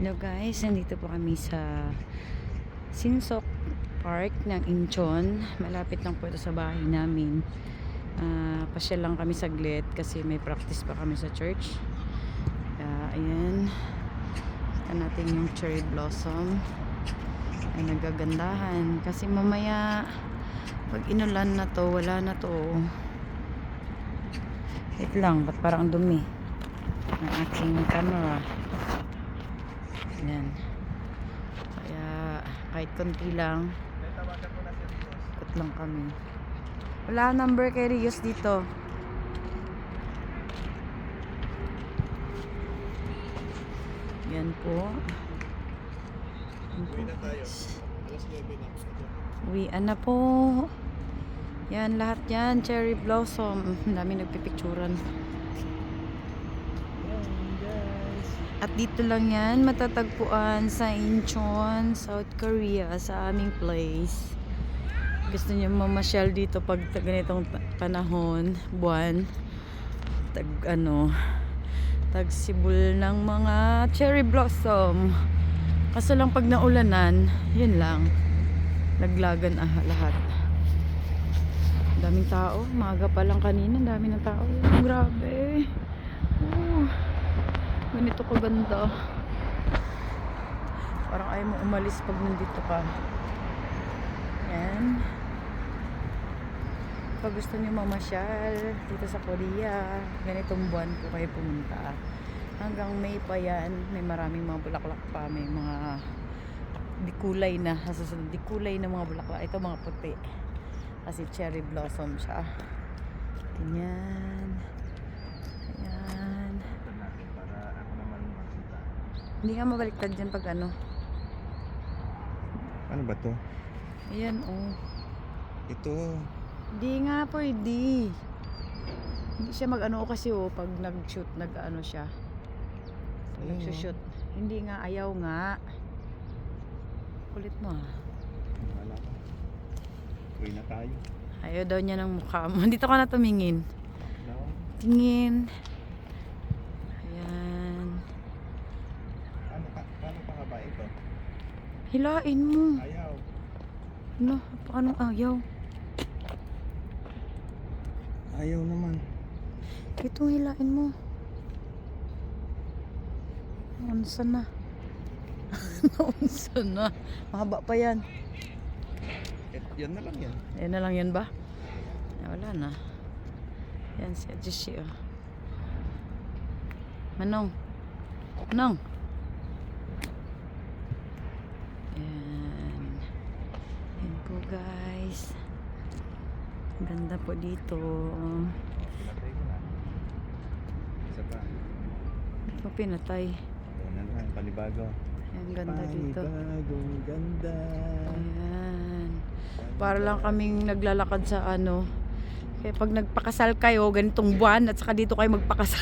Hello guys, nandito po kami sa Sinsok Park ng Incheon. Malapit lang po ito sa bahay namin. Ah, pasyal lang kami saglit kasi may practice pa kami sa church. Kaya ayan. Kita natin yung cherry blossom. Ay nagagandahan. Kasi mamaya pag inulan na to, wala na to. Wait lang, ba't parang ang dumi? Ang aking camera. Yan. Kaya kahit konti lang, ikot lang kami. Wala number kay Rios dito. Yan po. Uwi na tayo. Alas 9 na. Uwian na po. Yan, lahat yan. Cherry blossom. Dami nagpipicturan. At dito lang yan, matatagpuan sa Incheon, South Korea, sa aming place. Gusto niyo mamasyal dito pag ganitong panahon, buwan. Tag ano, tagsibol ng mga cherry blossom. Kaso lang pag naulanan, yun lang. Naglagan ah, lahat. Daming tao. Maga pa lang kanina. Dami ng tao. Grabe. Oh, ganito kaganda. Parang ayaw mo umalis pag nandito ka. Yan. Pag gusto niyo mamasyal dito sa Korea, ganitong buwan po kayo pumunta. Hanggang May pa yan, may maraming mga bulaklak pa, may mga di kulay na, di kulay na mga bulaklak. Ito mga puti. Kasi cherry blossom siya. Ganyan. Ayan. Ito natin para ako naman makita. Hindi nga mabaliktad dyan pag ano. Ano ba to? Ayan, oh. Ito. Hindi nga pwede. Hindi siya mag-ano kasi oh, pag nag-shoot, nag-ano siya. Pag Ayun, nag-shoot. Hindi nga, ayaw nga. Kulit mo ah. Wala ka. Uwi na tayo. Ayaw daw niya ng mukha mo. Dito ka na tumingin. No? Tingin. Ayan. Ano ka? Paano pa ka ba ito? Hilain mo. Ayaw. Ano? Paano ayaw? Ayaw naman. Ito hilain mo. Naunsa na. Naunsa na. Mahaba pa yan. Et, yan na lang yan. Ayan na lang yan ba? Eh, wala na. Yan si Ajishi oh. Manong. Manong. Yan. Yan po guys. Ganda po dito. Isa pa. Mo pinatay? Lang. Panibago. Yan, ganda dito. Panibagong ganda. Ayan. Para lang kaming naglalakad sa ano. Kaya pag nagpakasal kayo, ganitong buwan, at saka dito kayo magpakasal.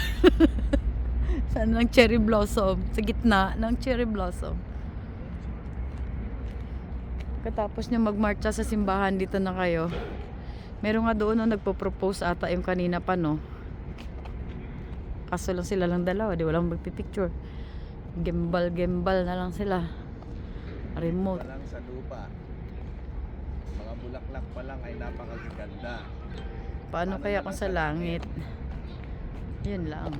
sa ng cherry blossom. Sa gitna ng cherry blossom. Katapos nyo magmarcha sa simbahan, dito na kayo. Meron nga doon no, nagpo-propose ata yung kanina pa, no? Kaso lang sila lang dalawa, di walang magpipicture. Gimbal na lang sila. Remote. Pa lang sa lupa. Mga bulaklak pa lang ay napakaganda. Paano kaya kung sa langit? Yun lang.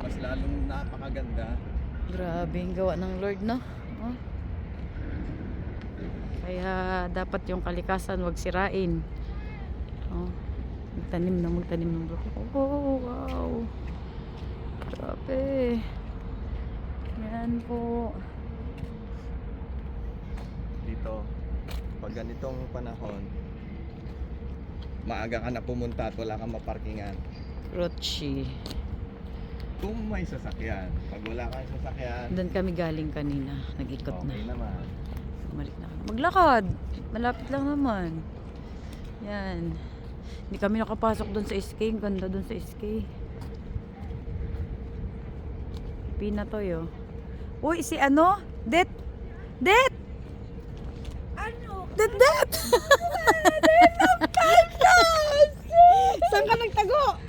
Mas lalong napakaganda. Grabe yung gawa ng Lord, no? Oh. Kaya dapat yung kalikasan wag sirain. Oh. Magtanim na magtanim ng buko. Oh, wow. Grabe. Yan po. dito pag ganitong panahon maaga ka na pumunta at wala kang maparkingan Rochi. kung may sasakyan pag wala kang sasakyan Doon kami galing kanina. Nag-ikot na. okay naman Bumalik na kami. Maglakad. Malapit lang naman. Yan. Hindi kami nakapasok doon sa SK. Ang ganda doon sa SK. Pinatoy oh. Uy, si ano? Det! Det! Ano? Det, det! Det ng Saan ka nagtago?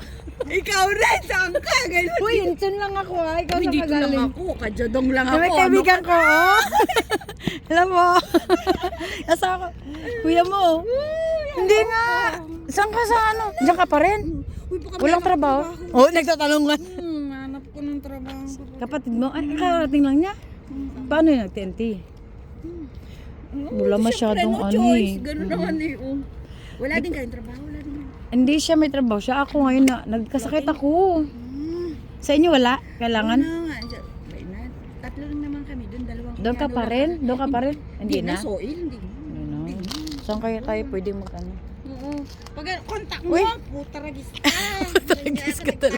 Ikaw rin, saan ka? Ganun. Uy, insun lang ako ah. Ikaw Uy, sa dito lang kagaling. ako. Kajadong lang ako. may ano kaibigan ka? ko, oh. Alam mo. Nasa ako. Kuya mo. oh. Hindi nga. Saan ka sa ano? Diyan ka pa rin? Uy, baka Walang meron trabaho? Oo, oh, nagtatanungan. Hmm, hanap ko ng trabaho. Kapatid mo, ay, karating lang niya. Paano yung nag-TNT? Wala masyadong no ano eh. Ganun naman eh. Oh. Wala din kayong trabaho. Wala din. Hindi siya may trabaho. Siya ako ngayon na, nagkasakit ako. Sa inyo wala? Kailangan? Ano nga. dyan- Wait na. Tatlo lang naman kami. Doon dalawang Doon ka kunyado pa lang rin? kami. Doon ka pa rin? Hindi na? Soil, hindi. Hindi na. Saan kaya tayo pwede mag ano? Oo. Pag contact Uy. mo, puta ragis ka. Puta ragis ka talaga.